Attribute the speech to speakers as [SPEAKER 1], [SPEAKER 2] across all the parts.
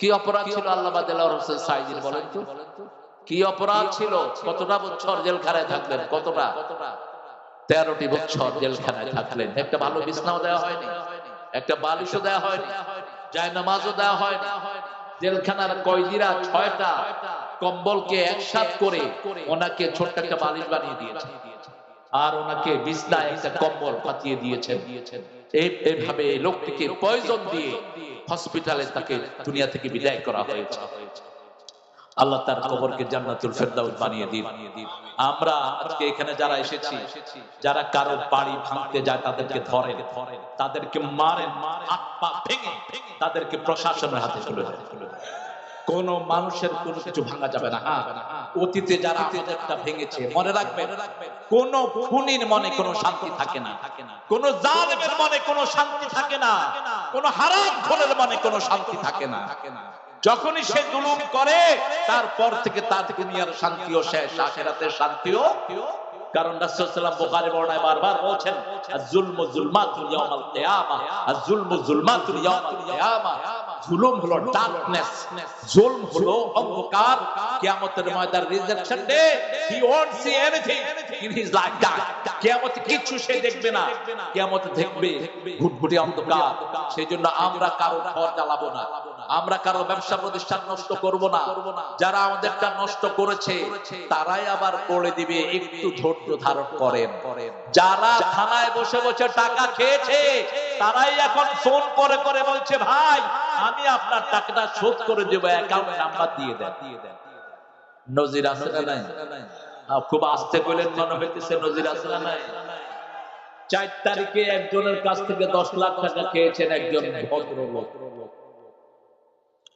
[SPEAKER 1] কি অপরাধ ছিল আল্লাহ বলেন তো? কি অপরাধ ছিল? কতটা বছর জেলখানায় থাকলেন? কতটা? তেরোটি বছর জেলখানায় থাকলেন। একটা ভালো বিছনাও দেওয়া হয়নি, একটা বালিশও দেওয়া হয়নি যায় নামাজও দেওয়া হয়নি। জেলখানার কয়েদিরা ছয়টা কম্বলকে একসাথ করে ওনাকে ছোট্ট একটা বালিশ বানিয়ে দিয়েছে। আর ওনাকে বিছনায় একটা কম্বল পাতিয়ে দিয়েছেন। এই এইভাবে লোকটিকে পয়জন দিয়ে হসপিটালে তাকে দুনিয়া থেকে বিদায় করা হয়েছে। আল্লাহ তার কবরকে জান্নাতুল ফেরদাউস বানিয়ে দিন। আমরা আজকে এখানে যারা এসেছি, যারা কারও বাড়ি ভাঙতে যায় তাদেরকে ধরে তাদেরকে মারেন, হাত পা ভেঙে তাদেরকে প্রশাসনের হাতে তুলে দেন। কোন মানুষের কোনো কিছু ভাঙা যাবে না। হ্যাঁ অতীতে যারা আমাদেরটা ভেঙেছে, মনে রাখবেন কোন খুনির মনে কোনো শান্তি থাকে না। কোন জালেমের মনে কোনো শান্তি থাকে না। কোন হারাম খোরের মনে কোনো শান্তি থাকে না। যখনই সে জুলুম করে, তারপর থেকে তার দুনিয়ার শান্তিও শেষ, আখেরাতের শান্তিও কারণ রাসূলুল্লাহ বুখারী বর্ণনায় বারবার বলছেন আয-যুলমু যুলমাতুল ইয়াউমাল কিয়ামা আয-যুলমু যুলমাতুল ইয়াউমাল কিয়ামা জুলুম হলো ডার্কনেস জুলম হলো অন্ধকার কিয়ামতের ময়দান rejection day he won't see anything in his life time কিয়ামতে কিছু সে দেখবে না। কিয়ামতে দেখবে ঘুটঘুটি অন্ধকার। সেজন্য আমরা কারও ঘর জ্বালাবো না। আমরা কারও ব্যবসা প্রতিষ্ঠান নষ্ট করব না। যারা আমাদেরটা নষ্ট করেছে তারাই আবার করে দিবে একটু ধৈর্য ধারণ করেন। যারা থানায় বসে বসে টাকা খেয়েছে তারাই এখন ফোন করে করে বলছে ভাই আমি আপনার টাকাটা শোধ করে দেবো অ্যাকাউন্ট নাম্বার দিয়ে দেন। নজির আছে না নাই। খুব আস্তে কইলেন মনে হইতেছে, নজির আছে নাই? চার তারিখে একজনের কাছ থেকে দশ লাখ টাকা খেয়েছেন একজন ভদ্রলোক।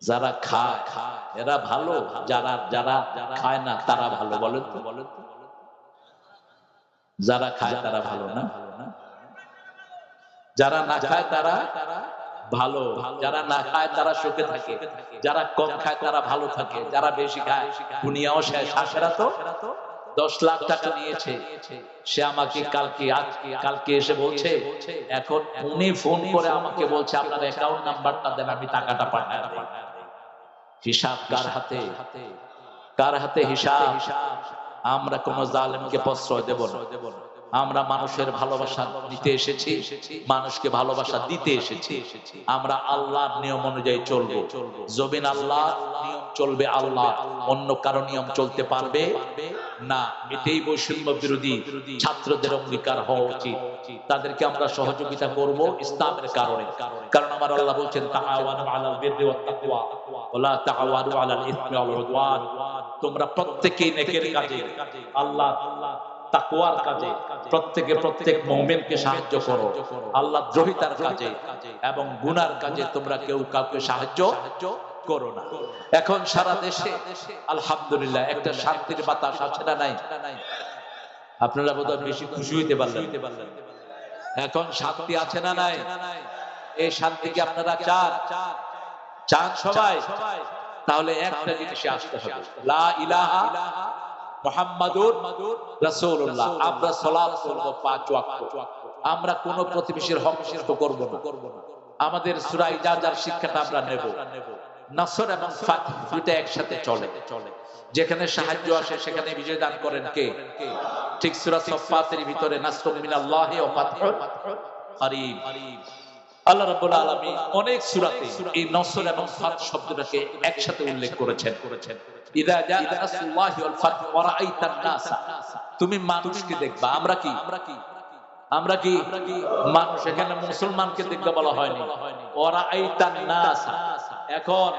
[SPEAKER 1] যারা খায়, এরা ভালো, যারা যারা খায় না, তারা ভালো, বলেন তো। বলেন তো যারা খায়, তারা ভালো না? যারা না খায়, তারা ভালো। যারা না খায়, তারা সুখে থাকে। যারা কম খায়, তারা ভালো থাকে। যারা বেশি খায়, দুনিয়াও শেষ। আখেরা তো? দশ লাখ টাকা নিয়েছে। সে আমাকে কালকে আজকে কালকে এসে বলছে, এখন উনি ফোন করে আমাকে বলছে, আপনার অ্যাকাউন্ট নাম্বারটা দেন, আমি টাকাটা দেব। হিসাব কার হাতে? কার হাতে হিসাব? আমরা কোন জালেমকে প্রশ্রয় দেব আমরা মানুষের ভালোবাসা দিতে এসেছি, মানুষকে ভালোবাসা দিতে এসেছি। আমরা আল্লাহর নিয়ম অনুযায়ী চলবো। জবিন আল্লাহ নিয়ম চলবে আল্লাহ অন্য কারও নিয়ম চলতে পারবে? না এটাই বৈষম্য বিরোধী ছাত্রদের অঙ্গীকার হওয়া উচিত। তাদেরকে আমরা সহযোগিতা করব ইসলামের কারণে। কারণ আমার আল্লাহ বলছেন তোমরা প্রত্যেকেই নেকের কাজে, আল্লাহ কাজে, প্রত্যেকে প্রত্যেক সাহায্য করো। আল্লাহ দ্রোহিতার কাজে এবং গুনার কাজে তোমরা কেউ কাউকে সাহায্য করো না। এখন সারা দেশে, আলহামদুলিল্লাহ, একটা শান্তির বাতাস আছে না নাই? আপনারা বোধহয় বেশি খুশি হইতে পারলেন এখন শান্তি আছে না নাই? এই শান্তিকে আপনারা চান? চান সবাই? তাহলে একটা জিনিসে আসতে হবে। লা ইলাহা মুহাম্মাদুর রাসূলুল্লাহ। আমরা সালাত করব পাঁচ ওয়াক্ত। আমরা কোন প্রতিবেশীর হক করব না। আমাদের সূরা ইজাজার শিক্ষাটা আমরা নেব। নাসর এবং ফাতহ দুইটা একসাথে চলে। যেখানে সাহায্য আসে, সেখানে বিজয় দান করেন কে? ঠিক সূরা সফাতের ভিতরে নাসরুম মিনাল্লাহি আল্লাহ রাব্বুল আলামিন অনেক সূরাতে এই নসর এবং ফাত শব্দটাকে একসাথে উল্লেখ করেছেন। করেছেন ইদা জা ওয়াল ফাত তুমি মানুষকে দেখবা, আমরা কি? আমরা কি? আমরা কি মানুষ, এখানে মুসলমানকে দেখতে বলা হয়নি। ওরা আইতান নাসা। এখন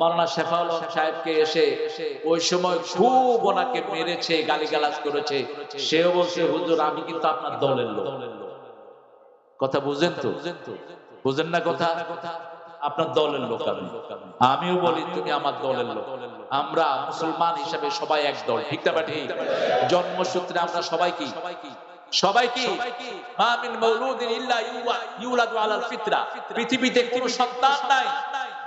[SPEAKER 1] মাওলানা শেফাউল হক সাহেবকে এসে ওই সময় খুব ওনাকে মেরেছে, গালিগালাজ করেছে। সেও বলছে, হুজুর, আমি কিন্তু আপনার দলের লোক। কথা বুঝেন তো? বুঝেন না কথা? আপনার দলের লোক আমি। আমিও বলি, তুমি আমার দলের লোক। আমরা মুসলমান হিসাবে সবাই এক দল, ঠিক না ঠিক জন্মসূত্রে আমরা সবাই কি? সবাই কি? মা মিন মাউলুদিন ইল্লা ইউলাদু আলাল ফিতরা। পৃথিবীতে কোনো সন্তান নাই।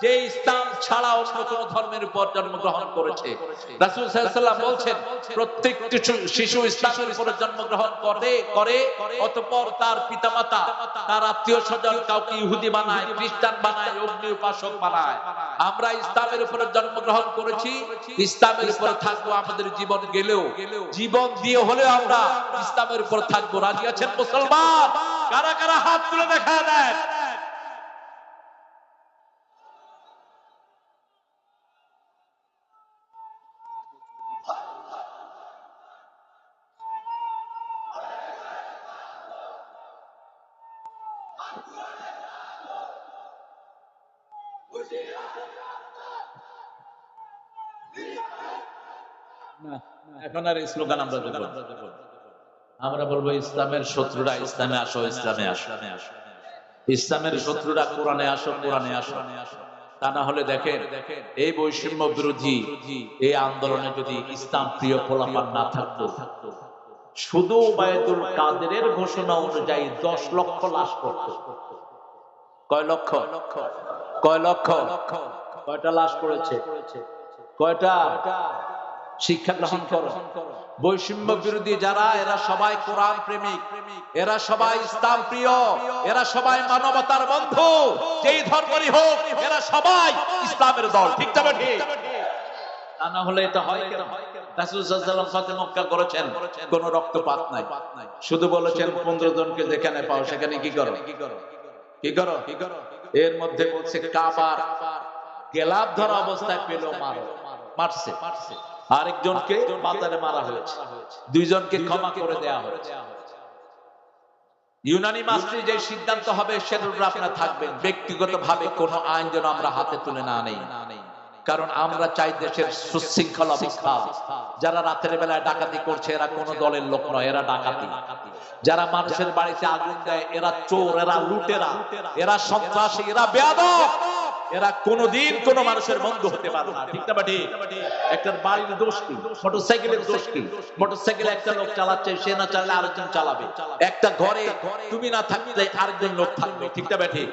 [SPEAKER 1] যে ইসলাম ছাড়া অন্য কোন ধর্মের উপর জন্মগ্রহণ করেছে। রাসূল সাল্লাল্লাহু বলছেন প্রত্যেকটি শিশু- ইসলামের উপর জন্মগ্রহণ করে করে, অতঃপর তার পিতামাতা, তার আত্মীয় স্বজন কাউকে ইহুদি বানায়, খ্রিস্টান বানায়, অগ্নি উপাসক বানায়। আমরা ইসলামের উপরে জন্মগ্রহণ করেছি, ইসলামের উপরে থাকব আমাদের জীবন গেলেও। জীবন দিয়ে হলেও আমরা ইসলামের উপর থাকব। রাজি আছেন মুসলমান? কারা কারা হাত তুলে দেখা দেন? এখন আর স্লোগান আমরা আমরা বলব, ইসলামের শত্রুরা ইসলামে আসো ইসলামে আসো। ইসলামের শত্রুরা কোরআনে আসো কোরআনে আসো। তা না হলে দেখেন, এই বৈষম্য বিরোধী, এই আন্দোলনে যদি ইসলাম প্রিয় ফলাফল না থাকতো, শুধু বায়দুল কাদেরের ঘোষণা অনুযায়ী দশ লক্ষ লাশ করত কয় লক্ষ? কয় লক্ষ? কয়টা লাশ করেছে কয়টা? শিক্ষা গ্রহণ করো। বৈষম্য বিরোধী যারা, এরা সবাই কোরআন প্রেমিক। এরা সবাই ইসলাম প্রিয়। এরা সবাই মানবতার বন্ধু। যেই ধর্মেরই হোক, এরা সবাই ইসলামের দল। ঠিক তবে ঠিক তা না হলে এটা হয় কেন? কোন রক্তপাত নাই। শুধু বলেছেন 15 জনকে যেখানে পাও সেখানে কি করো? কি করো? কি করো? এর মধ্যে বলছে, কাবার গেলাপ ধরা অবস্থায় পেল মারো, মারছে। আরেকজনকে বাজারে মারা হয়েছে। দুইজনকে ক্ষমা করে দেয়া হয়েছে। ইউনানি মাস্টারি যে সিদ্ধান্ত হবে উপর আপনারা থাকবেন। ব্যক্তিগত ভাবে কোন আইন যেন আমরা হাতে তুলে না নেই। কারণ আমরা চাই দেশের সুশৃঙ্খল অবস্থা। যারা রাতের বেলায় ডাকাতি করছে, এরা কোন দলের লোক নয়, এরা ডাকাতি। যারা মানুষের বাড়িতে আগুন দেয়, এরা চোর, এরা লুটেরা। এরা সন্ত্রাসী, এরা বেয়াদব। এরা কোনদিন কোন মানুষের বন্ধু হতে পারে না। ঠিক না বা ঠিক? একটা বাড়ির দোষ কি? মোটরসাইকেলের দোষ কি? মোটরসাইকেল একটা লোক চালাচ্ছে, সে না চালালে আরেকজন চালাবে। একটা ঘরে তুমি না থাকলে আরেকজন লোক থাকবে। ঠিক না বা ঠিক?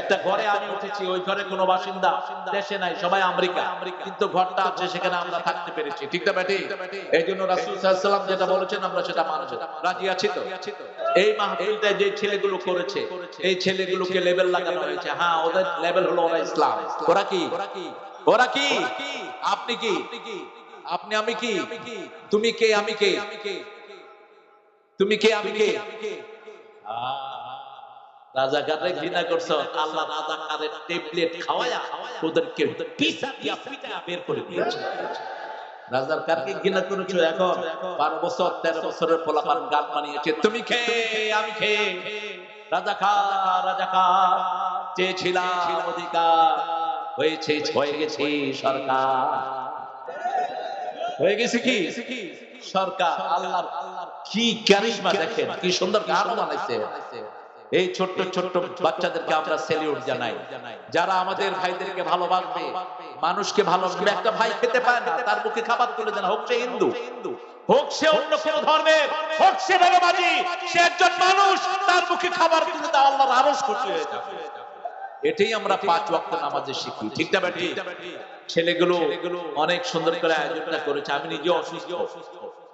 [SPEAKER 1] একটা ঘরে আমি উঠেছি, ওই ঘরে কোনো বাসিন্দা, দেশে নাই, সবাই আমেরিকা। কিন্তু ঘরটা আছে, সেখানে আমরা থাকতে পেরেছি। ঠিক না বা ঠিক? এই জন্য রাসূল সাল্লাল্লাহু আলাইহি যেটা বলেছেন, আমরা সেটা মানব। রাজি আছি তো? এই মাহফিলটা যে ছেলেগুলো করেছে, এই ছেলেগুলোকে লেবেল লাগানো হয়েছে। হ্যাঁ ওদের লেবেল হলো ওরা ইসলাম। ওরা কি? ওরা কি? আপনি কি? আপনি আমি কি? তুমি কে? আমি কে? তুমি কে? আমি কে? রাজাকাররে ঘৃণা আল্লাহ রাজাকারের খাওয়ায়া ওদেরকে পিসা দিয়া পিটা বের করে দিয়েছে। রাজার কারকে ঘৃণা করেছ এখন? বারো বছর, তেরো বছরের পোলাপান গান বানিয়েছে। তুমি খে আমি খে রাজা খা রাজা খা চেয়েছিলাম অধিকার। হয়েছে হয়ে গেছে, সরকার। হয়ে গেছে কি? সরকার কি ক্যারিশমা দেখেন, কি সুন্দর গান বানাইছে। এই ছোট্ট ছোট্ট বাচ্চাদেরকে আমরা জানাই। যারা আমাদের ভাইদেরকে ভালোবাসবে, মানুষকে ভালোবাসবে একটা ভাই খেতে পায় না, তার মুখে খাবার তুলে দেন, হোক সে হিন্দু, হোক সে অন্য কোন ধর্মের, হোক সে বেগবাজি সে একজন মানুষ, তার মুখে খাবার তুলে দেওয়া আল্লাহর আরশ খুশি হয়ে যাবে। এটাই আমরা পাঁচ ওয়াক্ত নামাজে শিখি। ঠিক না বেটি ছেলেগুলো অনেক সুন্দর করে আয়োজনটা করেছে। আমি নিজে অসুস্থ।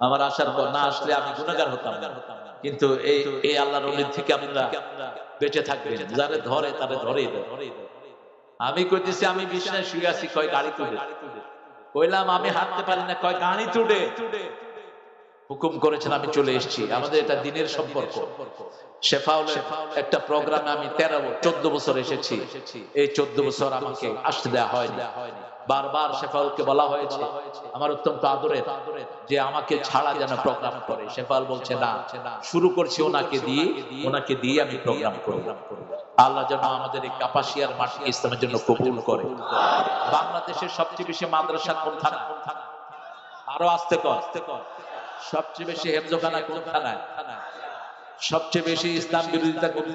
[SPEAKER 1] আমার আসার পর না আসলে আমি গুণাগার হতাম কিন্তু এই এই আল্লাহর অলির থেকে আপনারা বেঁচে থাকবেন। যারে ধরে, তারে ধরেই ধরে আমি কইতেছি, আমি বিছানায় শুয়ে আছি, কয় গাড়ি তুলে? কইলাম, আমি হাঁটতে পারি না, কয় গাড়ি তুলে? হুকুম করেছেন, আমি চলে এসেছি। আমাদের এটা দিনের সম্পর্ক। একটা প্রোগ্রামে আমি তেরো, চোদ্দ বছর এসেছি। এই চোদ্দ বছর আমাকে আসতে দেওয়া হয়নি। বারবার বলা হয়েছে, আমার অত্যন্ত যে আমাকে ছাড়া যেন প্রোগ্রাম করে। বলছে, না, শুরু করছি ওনাকে দিয়ে ওনাকে দিয়ে আমি প্রোগ্রাম করব। আল্লাহ যেন আমাদের এই কাপাসিয়ার মাটি ইসলামের জন্য কবুল করে। বাংলাদেশের সবচেয়ে বেশি মাদ্রাসা কোন থানা আরও আসতে কর। সবচেয়ে বেশি হেফজখানা কোন থানায় সবচেয়ে বেশি ইসলাম বিরোধিতা কোন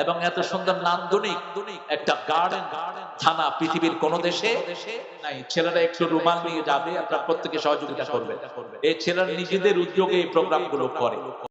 [SPEAKER 1] এবং এত সুন্দর নান্দনিক একটা গার্ডেন থানা, পৃথিবীর কোন দেশে নাই। ছেলেরা একটু রুমাল নিয়ে যাবে, আপনার প্রত্যেকে সহযোগিতা করবে এই ছেলেরা নিজেদের উদ্যোগে এই প্রোগ্রামগুলো করে।